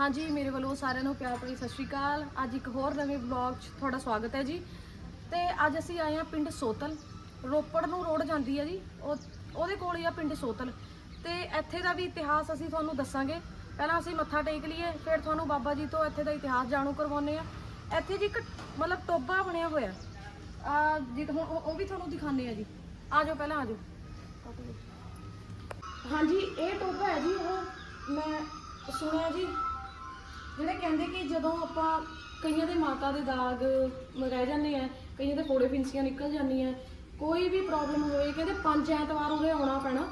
ਹਾਂਜੀ, ਮੇਰੇ ਵੱਲੋਂ ਸਾਰਿਆਂ ਨੂੰ ਪਿਆਰ ਭਰੀ ਸਤਿ ਸ਼੍ਰੀ ਅਕਾਲ। ਅੱਜ ਇੱਕ ਹੋਰ ਨਵੇਂ ਵਲੌਗ 'ਚ ਤੁਹਾਡਾ ਸਵਾਗਤ ਹੈ ਜੀ। ਤੇ ਅੱਜ ਅਸੀਂ ਆਏ ਹਾਂ ਪਿੰਡ ਸੋਤਲ। ਰੋਪੜ ਨੂੰ ਰੋਡ ਜਾਂਦੀ ਹੈ ਜੀ। ਉਹ, ਉਹਦੇ ਕੋਲ ਹੀ ਆ ਪਿੰਡ ਸੋਤਲ। ਤੇ ਇੱਥੇ ਦਾ ਵੀ ਇਤਿਹਾਸ ਅਸੀਂ ਤੁਹਾਨੂੰ ਦੱਸਾਂਗੇ। ਪਹਿਲਾਂ ਅਸੀਂ ਮੱਥਾ ਟੇਕ ਲਈਏ, ਫਿਰ ਤੁਹਾਨੂੰ ਬਾਬਾ ਜੀ ਤੋਂ ਇੱਥੇ ਦਾ ਇਤਿਹਾਸ ਜਾਣੂ ਕਰਵਾਉਂਦੇ ਆ ਇੱਥੇ ਜੀ ਇੱਕ, ਮਤਲਬ ਟੋਬਾ ਬਣਿਆ ਹੋਇਆ। ਆ ਜੀ ਹੁਣ ਉਹ ਵੀ ਤੁਹਾਨੂੰ ਦਿਖਾਉਂਦੇ ਆ ਜੀ। ਆ ਜਾਓ, ਪਹਿਲਾਂ ਆ ਜਾਓ। ਹਾਂਜੀ, ਇਹ ਟੋਬਾ ਹੈ ਜੀ, ਉਹ ਮੈਂ, ਸੁਣਿਆ ਜੀ, ਜਿਹੜੇ ਕਹਿੰਦੇ ਕਿ ਜਦੋਂ ਆਪਾਂ ਕਈਆਂ ਦੇ ਮਾਤਾ ਦੇ ਦਾਗ ਰਹਿ ਜਾਂਦੇ ਆ, ਕਈਆਂ ਦੇ ਫੋੜੇ ਫਿੰਸੀਆਂ ਨਿਕਲ ਜਾਂਦੀਆਂ, ਕੋਈ ਵੀ ਪ੍ਰੋਬਲਮ ਹੋਵੇ, ਕਹਿੰਦੇ ਪੰਜ ਐਤਵਾਰ ਉਰੇ ਆਉਣਾ ਪੈਣਾ।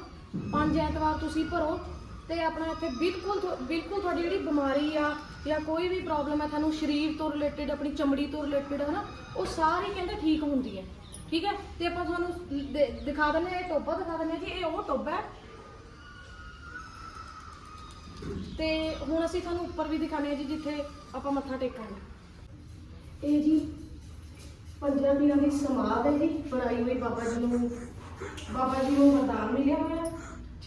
ਪੰਜ ਐਤਵਾਰ ਤੁਸੀਂ ਭਰੋ ਤੇ ਆਪਣਾ ਇੱਥੇ ਬਿਲਕੁਲ ਤੁਹਾ- ਬਿਲਕੁਲ ਤੁਹਾਡੀ ਜਿਹੜੀ ਬਿਮਾਰੀ ਆ ਜਾਂ ਕੋਈ ਵੀ ਪ੍ਰੋਬਲਮ ਹੈ ਤੁਹਾਨੂੰ ਸਰੀਰ ਤੋਂ ਰਿਲੇਟਡ ਆਪਣੀ ਚਮੜੀ ਤੋਂ ਰਿਲੇਟਡ ਹੈ ਨਾ ਉਹ ਸਾਰੀ ਕਹਿੰਦੇ ਠੀਕ ਹੁੰਦੀ ਹੈ। ਠੀਕ ਹੈ? ਤੇ ਆਪਾਂ ਤੁਹਾਨੂੰ ਦੇ- ਦਿਖਾ ਦਿੰਦੇ ਹਾਂ, ਇਹ ਟੋਬਾ ਦਿਖਾ ਦਿੰਦੇ ਹਾਂ ਜੀ ਇਹ ਉਹ ਟੋਬਾ ਹੈ ਤੇ ਹੁਣ ਅਸੀਂ ਤੁਹਾਨੂੰ ਉੱਪਰ ਵੀ ਦਿਖਾਣੇ ਆ ਜੀ ਜਿੱਥੇ ਆਪਾਂ ਮੱਥਾ ਟੇਕਾਂਗੇ। ਇਹ ਜੀ ਪੰਜਾਂ ਪੀਰਾਂ ਦੀ ਸਮਾਧ ਹੈ ਜੀ ਬਣਾਈ ਹੋਈ ਬਾਬਾ ਜੀ ਨੂੰ ਬਾਬਾ ਜੀ ਨੂੰ ਮਰਦਾਨ ਮਿਲਿਆ ਹੋਇਆ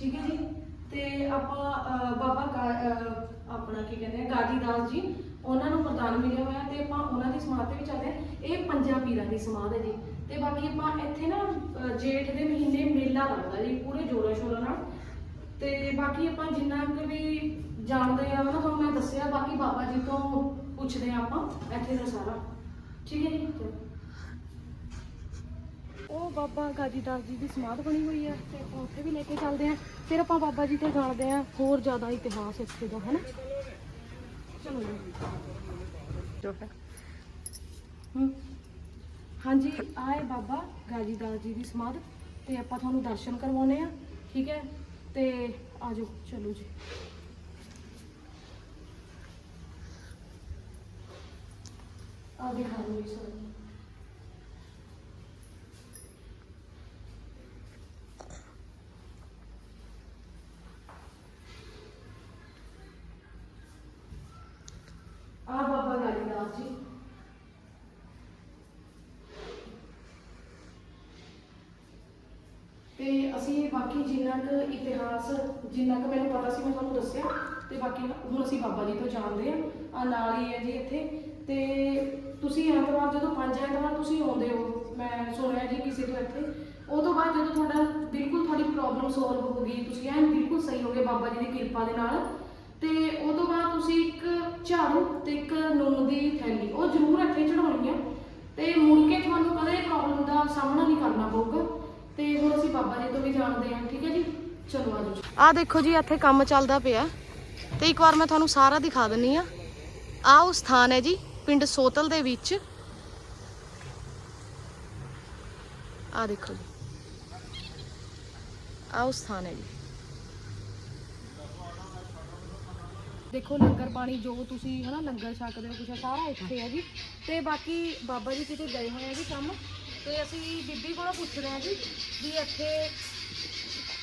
ਠੀਕ ਹੈ ਜੀ। ਤੇ ਆਪਾਂ ਅਹ, ਬਾਬਾ ਕਾ ਅਹ, ਆਪਣਾ ਕੀ ਕਹਿੰਦੇ ਆ ਗਾਜੀ ਦਾਸ ਜੀ ਉਹਨਾਂ ਨੂੰ ਮਰਦਾਨ ਮਿਲਿਆ ਹੋਇਆ ਤੇ ਆਪਾਂ ਉਹਨਾਂ ਦੀ ਸਮਾਧ ਤੇ ਵੀ ਚੱਲਦੇ ਆ ਇਹ ਪੰਜਾਂ ਪੀਰਾਂ ਦੀ ਸਮਾਧ ਹੈ ਜੀ। ਤੇ ਬਾਕੀ ਆਪਾਂ ਇੱਥੇ ਨਾ ਅਹ, ਜੇਠ ਦੇ ਮਹੀਨੇ ਮੇਲਾ ਲੱਗਦਾ ਜੀ ਪੂਰੇ ਜੋਰਾਂ ਸ਼ੋਰਾਂ ਨਾਲ। ਤੇ ਬਾਕੀ ਆਪਾਂ ਜਿੰਨਾ ਕੁ ਵੀ ਜਾਣਦੇ ਆ ਨਾ, ਤੁਹਾਨੂੰ ਮੈਂ ਦੱਸਿਆ, ਬਾਕੀ ਬਾਬਾ ਜੀ ਤੋਂ ਪੁੱਛਦੇ ਆ ਆਪਾਂ, ਇੱਥੇ ਦਾ ਸਾਰਾ। ਠੀਕ ਹੈ ਜੀ? ਉਹ ਬਾਬਾ ਗਾਜੀ ਦਾਸ ਜੀ ਦੀ ਸਮਾਧ ਬਣੀ ਹੋਈ ਹੈ, ਤੇ ਆਪਾਂ ਉੱਥੇ ਵੀ ਲੈ ਕੇ ਚੱਲਦੇ ਆ ਫਿਰ ਆਪਾਂ ਬਾਬਾ ਜੀ ਤੋਂ ਜਾਣਦੇ ਆ ਹੋਰ ਜ਼ਿਆਦਾ ਇਤਿਹਾਸ ਇੱਥੇ ਦਾ, ਹਨਾ? ਚਲੋ ਜੀ। ਹਮ। ਹਾਂਜੀ ਆਏ ਬਾਬਾ ਗਾਜੀ ਦਾਸ ਜੀ ਦੀ ਸਮਾਧ, ਤੇ ਆਪਾਂ ਤੁਹਾਨੂੰ ਦਰਸ਼ਨ ਕਰਵਾਉਨੇ ਆ ਠੀਕ ਹੈ? ਤੇ ਆਜੋ ਚਲੋ ਜੀ। ਆ ਦਿਖਾ ਲਓ ਜੀ ਸਰ। ਆ ਬਾਬਾ ਗਾਜੀਦਾਸ ਜੀ ਤੇ ਅਸੀਂ ਬਾਕੀ ਜਿੰਨਾ ਕੁ ਇਤਿਹਾਸ, ਜਿੰਨਾ ਕੁ ਮੈਨੂੰ ਪਤਾ ਸੀ, ਮੈਂ ਤੁਹਾਨੂੰ ਦੱਸਿਆ। ਤੇ ਬਾਕੀ ਹੁਣ ਅਸੀਂ ਬਾਬਾ ਜੀ ਤੋਂ ਜਾਣਦੇ ਆ ਆ ਨਾਲ ਹੀ ਹੈ ਜੀ ਇੱਥੇ। ਤੇ ਤੁਸੀਂ ਐਤਵਾਰ ਜਦੋਂ, ਪੰਜ ਐਤਵਾਰ ਤੁਸੀਂ ਆਉਂਦੇ ਹੋ, ਮੈਂ ਸੁਣਿਆ ਜੀ ਕਿਸੇ ਤੋਂ ਇੱਥੇ। ਉਹ ਤੋਂ ਬਾਅਦ ਜਦੋਂ ਤੁਹਾਡਾ ਬਿਲਕੁਲ ਤੁਹਾਡੀ ਪ੍ਰੋਬਲਮ ਸੋਲਵ ਹੋ ਗਈ, ਤੁਸੀਂ ਐਨ ਬਿਲਕੁਲ ਸਹੀ ਹੋ ਗਏ ਬਾਬਾ ਜੀ ਦੀ ਕਿਰਪਾ ਦੇ ਨਾਲ। ਤੇ ਉਹ ਤੋਂ ਬਾਅਦ ਤੁਸੀਂ ਇੱਕ ਝਾੜੂ ਤੇ ਇੱਕ ਨੂਨ ਦੀ ਥੈਲੀ, ਉਹ ਜ਼ਰੂਰ ਇੱਥੇ ਚੜਾਉਣੀ ਆ ਤੇ ਮੁੜ ਕੇ ਤੁਹਾਨੂੰ ਕਦੇ ਪ੍ਰੋਬਲਮ ਦਾ ਸਾਹਮਣਾ ਨਹੀਂ ਕਰਨਾ ਪਊਗਾ। ਤੇ ਹੁਣ ਅਸੀਂ ਬਾਬਾ ਜੀ ਤੋਂ ਵੀ ਜਾਣਦੇ ਹਾਂ ਠੀਕ ਹੈ ਜੀ? ਚਲੋ ਆਜੋ ਆ ਦੇਖੋ ਜੀ ਇੱਥੇ ਕੰਮ ਚੱਲਦਾ ਪਿਆ। ਤੇ ਇੱਕ ਵਾਰ ਮੈਂ ਤੁਹਾਨੂੰ ਸਾਰਾ ਦਿਖਾ ਦਿੰਨੀ ਆ। ਆ ਉਹ ਸਥਾਨ ਹੈ ਜੀ ਪਿੰਡ ਸੋਤਲ ਦੇ ਵਿੱਚ। ਆ ਦੇਖੋ ਜੀ। ਆ ਉਹ ਸਥਾਨ ਹੈ ਜੀ। ਦੇਖੋ ਲੰਗਰ ਪਾਣੀ ਜੋ ਤੁਸੀਂ ਹਨਾ ਲੰਗਰ ਛਕਦੇ ਹੋ ਕੁਛ ਸਾਰਾ ਇੱਥੇ ਹੈ ਜੀ। ਤੇ ਬਾਕੀ ਬਾਬਾ ਜੀ ਕਿਤੇ ਗਏ ਹੋਏ ਆ ਜੀ ਕੰਮ? ਤੇ ਅਸੀਂ ਬੀਬੀ ਕੋਲੋਂ ਪੁੱਛਦੇ ਆ ਜੀ ਵੀ ਇੱਥੇ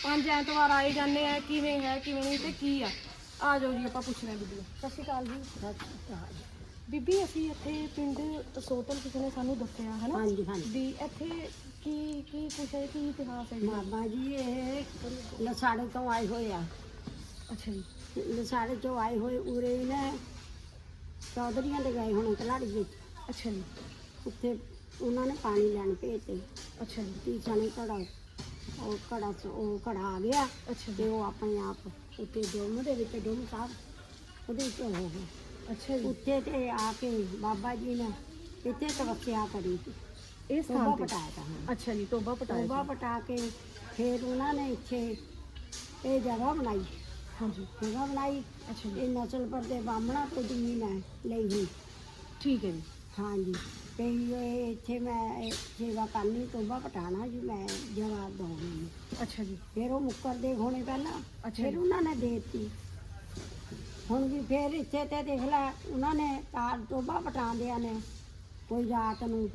ਪੰਜ ਐਤਵਾਰ ਆਏ ਜਾਂਦੇ ਆ ਕਿਵੇਂ ਹੈ ਕਿਵੇਂ ਨਹੀਂ ਤੇ ਕੀ ਆ? ਆ ਜਾਓ ਜੀ ਆਪਾਂ ਪੁੱਛਦੇ ਆ ਬੀਬੀ ਨੂੰ। ਸਤਿ ਸ਼੍ਰੀ ਅਕਾਲ ਜੀ। ਬੀਬੀ ਅਸੀਂ ਇੱਥੇ ਪਿੰਡ ਸੋਤਲ ਕਿਸੇ ਨੇ ਸਾਨੂੰ ਦੱਸਿਆ ਹਨਾ? ਹਾਂਜੀ ਹਾਂਜੀ। ਵੀ ਇੱਥੇ ਕੀ ਕੀ ਕੁਛ ਹੈ ਕੀ ਇਤਿਹਾਸ ਹੈ ਜੀ? ਬਾਬਾ ਜੀ ਇਹ ਲਸਾੜੇ ਤੋਂ ਆਏ ਹੋਏ ਆ। ਅੱਛਾ ਜੀ। ਲਸਾੜੇ ਤੋਂ ਆਏ ਹੋਏ ਉਰੇ ਨੇ ਚੌਧਰੀਆਂ ਦੇ ਗਏ ਹੋਣੇ ਕਲਾੜੀ ਵਿੱਚ। ਅੱਛਾ ਜੀ। ਉੱਥੇ ਉਹਨਾਂ ਨੇ ਪਾਣੀ ਲੈਣ ਭੇਜਤੇ। ਅੱਛਾ ਜੀ। ਤੀਸਾ ਨੇ ਘੜਾ ਉਹ ਘੜਾ ਚ- ਉਹ ਘੜਾ ਆ ਗਿਆ ਅੱਛਾ ਤੇ ਉਹ ਆਪਣੇ ਆਪ ਉੱਤੇ ਡੋਮ ਦੇ ਵਿੱਚ ਡੋਮ ਸਾਹਿਬ ਉਹਦੇ ਵਿੱਚ ਹੋ ਗਏ ਅੱਛਾ ਜੀ। ਉੱਥੇ ਤੇ ਆ ਕੇ ਬਾਬਾ ਜੀ ਨੇ ਇੱਥੇ ਤਪੱਸਿਆ ਕਰੀ। ਸੀ ਇਹ ਤੋਬਾ ਸਥਾਨ ਤੇ? ਪਟਾਇਆ ਤਾਂ ਅੱਛਾ ਜੀ ਟੋਬਾ ਪਟਾਇਆ ਤੋਬਾ ਜੀ। ਪਟਾ ਕੇ ਫਿਰ ਉਹਨਾਂ ਨੇ ਇੱਥੇ ਇਹ ਜਗ੍ਹਾ ਬਣਾਈ। ਹਾਂਜੀ। ਜਗ੍ਹਾ ਬਣਾਈ। ਅੱਛਾ ਜੀ। ਇਹ ਨਸਲ ਪਰ ਦੇ ਬਾਹਮਣਾ ਤੋਂ ਜ਼ਮੀਨ ਹੈ ਲਈ ਹੋਈ। ਠੀਕ ਹੈ ਜੀ। ਹਾਂਜੀ। ਤੇ ਇਹ ਇੱਥੇ ਮੈਂ ਇਹ ਸੇਵਾ ਕਰਨੀ ਤੋਬਾ ਪਟਾਣਾ ਜੀ ਮੈਂ ਜਗ੍ਹਾ ਦੋ ਮੈਨੂੰ ਅੱਛਾ ਜੀ। ਫਿਰ ਉਹ ਮੁੱਕਰਦੇ ਹੋਣੇ ਪਹਿਲਾਂ ਅੱਛਾ ਫਿਰ ਜੀ। ਉਹਨਾਂ ਨੇ ਦੇ ਦਿੱਤੀ। ਹੁਣ ਵੀ ਫਿਰ ਇੱਥੇ ਤੇ ਦੇਖ ਲੈ ਉਹਨਾਂ ਨੇ ਤਾਰ ਤੋਬਾ ਪਟਾਉਂਦਿਆਂ ਨੇ ਕੋਈ ਰਾਤ ਨੂੰ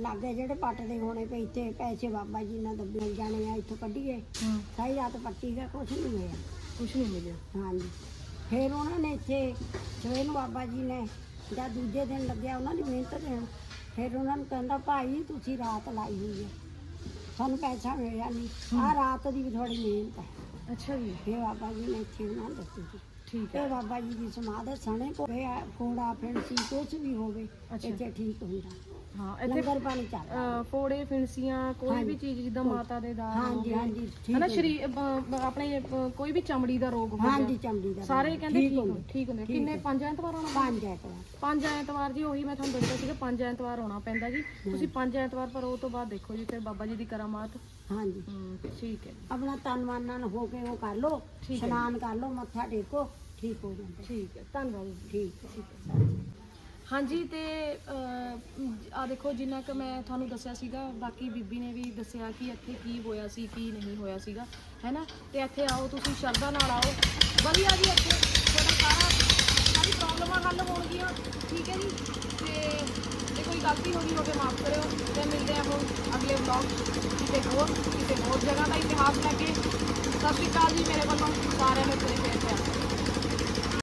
ਲਾਗੇ ਜਿਹੜੇ ਪੱਟਦੇ ਹੋਣੇ ਪਏ ਇੱਥੇ ਪੈਸੇ ਬਾਬਾ ਜੀ ਨਾਲ ਦੱਬੇ ਜਾਣੇ ਆ ਇੱਥੋਂ ਕੱਢੀਏ। ਹਾਂ। ਸਾਰੀ ਰਾਤ ਪੱਟੀ ਗਿਆ ਕੁਛ ਨਹੀਂ ਹੋਇਆ ਕੁਛ ਨਹੀਂ ਮਿਲਿਆ। ਹਾਂਜੀ। ਫਿਰ ਉਹਨਾਂ ਨੇ ਇੱਥੇ ਸਵੇਰ ਨੂੰ ਬਾਬਾ ਜੀ ਨੇ ਜਦ ਦੂਜੇ ਦਿਨ ਲੱਗਿਆ ਉਹਨਾਂ ਦੀ ਮਿਹਨਤ ਦੇਣ ਫਿਰ ਉਹਨਾਂ ਨੂੰ ਕਹਿੰਦਾ ਭਾਈ ਤੁਸੀਂ ਰਾਤ ਲਾਈ ਹੋਈ ਹੈ ਸਾਨੂੰ ਪੈਸਾ ਮਿਲਿਆ ਨਹੀਂ। ਆਹ ਰਾਤ ਦੀ ਵੀ ਥੋੜੀ ਮਿਹਨਤ ਹੈ ਅੱਛਾ ਜੀ। ਇਹ ਬਾਬਾ ਜੀ ਨੇ ਇੱਥੇ ਉਹਨਾਂ ਨੂੰ ਦੱਸੀ ਸੀ ਠੀਕ ਹੈ। ਬਾਬਾ ਜੀ ਦੀ ਸਮਾਧ ਸਣੇ ਕੋਲੇ ਕੋੜਾ ਫਿੰਸੀ ਕੁਛ ਵੀ ਹੋਵੇ ਅੱਛਾ। ਇੱਥੇ ਠੀਕ ਹੁੰਦਾ। ਹਾਂ ਇੱਥੇ ਲੰਗਰ ਪਾਣੀ ਚੱਲਦਾ ਅਹ, ਫੋੜੇ ਫਿਣਸੀਆਂ ਕੋਈ ਵੀ ਹਾਂਜੀ। ਚੀਜ਼ ਜਿੱਦਾਂ ਮਾਤਾ ਦੇ ਦਾਗ ਹਾਂਜੀ ਹੋਗੇ, ਹਾਂਜੀ ਠੀਕ ਹਨਾ ਹੁੰਦਾ। ਸ਼ਰੀਰ ਅਹ, ਆਪਣੇ ਅਹ, ਕੋਈ ਵੀ ਚਮੜੀ ਦਾ ਰੋਗ ਹੋ ਗਿਆ ਹਾਂਜੀ ਚਮੜੀ ਦਾ ਸਾਰੇ ਕਹਿੰਦੇ ਠੀਕ ਹੁੰਦਾ। ਠੀਕ ਹੁੰਦੇ। ਠੀਕ ਕਿੰਨੇ? ਹੈ। ਪੰਜ ਐਤਵਾਰ ਆਉਣਾ ਪੰਜ ਐਤਵਾਰ। ਪੰਜ ਐਤਵਾਰ ਜੀ ਉਹੀ ਮੈਂ ਤੁਹਾਨੂੰ ਦੱਸਿਆ ਸੀਗਾ ਪੰਜ ਐਤਵਾਰ ਆਉਣਾ ਪੈਂਦਾ ਜੀ। ਤੁਸੀਂ ਪੰਜ ਐਤਵਾਰ ਪਰ ਉਹ ਤੋਂ ਬਾਅਦ ਦੇਖੋ ਜੀ ਫਿਰ ਬਾਬਾ ਜੀ ਦੀ ਕਰਾਮਾਤ। ਹਾਂਜੀ। ਹੂੰ ਠੀਕ ਹੈ ਆਪਣਾ ਤਨ ਮਨ ਨਾਲ ਹੋ ਕੇ ਉਹ ਕਰ ਲੋ ਠੀਕ ਹੈ। ਇਸ਼ਨਾਨ ਕਰ ਲੋ ਮੱਥਾ ਟੇਕੋ। ਠੀਕ ਹੋ ਜਾਂਦਾ। ਠੀਕ ਹੈ ਧੰਨਵਾਦ ਜੀ। ਠੀਕ ਹੈ ਠੀਕ ਹੈ। ਹਾਂਜੀ ਤੇ ਆ ਦੇਖੋ ਜਿੰਨਾ ਕਿ ਮੈਂ ਤੁਹਾਨੂੰ ਦੱਸਿਆ ਸੀਗਾ ਬਾਕੀ ਬੀਬੀ ਨੇ ਵੀ ਦੱਸਿਆ ਕਿ ਇੱਥੇ ਕੀ ਹੋਇਆ ਸੀ ਕੀ ਨਹੀਂ ਹੋਇਆ ਸੀਗਾ ਹੈਨਾ ਤੇ ਇੱਥੇ ਆਓ ਤੁਸੀਂ ਸ਼ਰਧਾ ਨਾਲ ਆਓ। ਵਧੀਆ ਜੀ ਇੱਥੇ। ਤੁਹਾਡਾ ਸਾਰਾ ਸਾਰੀ ਪ੍ਰੋਬਲਮਾਂ ਹੱਲ ਹੋਣਗੀਆਂ। ਠੀਕ ਹੈ ਜੀ। ਤੇ ਜੇ ਕੋਈ ਗਲਤੀ ਹੋ ਗਈ ਹੋਵੇ ਮਾਫ ਕਰਿਓ। ਤੇ ਮਿਲਦੇ ਹਾਂ ਹੁਣ ਅਗਲੇ ਵਲੌਗ ਕਿਸੇ ਹੋਰ ਕਿਸੇ ਹੋਰ ਜਗ੍ਹਾ ਦਾ ਇਤਿਹਾਸ ਲੈ ਕੇ। ਸਤਿ ਸ਼੍ਰੀ ਅਕਾਲ ਜੀ ਮੇਰੇ ਵੱਲੋਂ। ਸਾਰਿਆਂ ਨੂੰ ਤੇਰੇ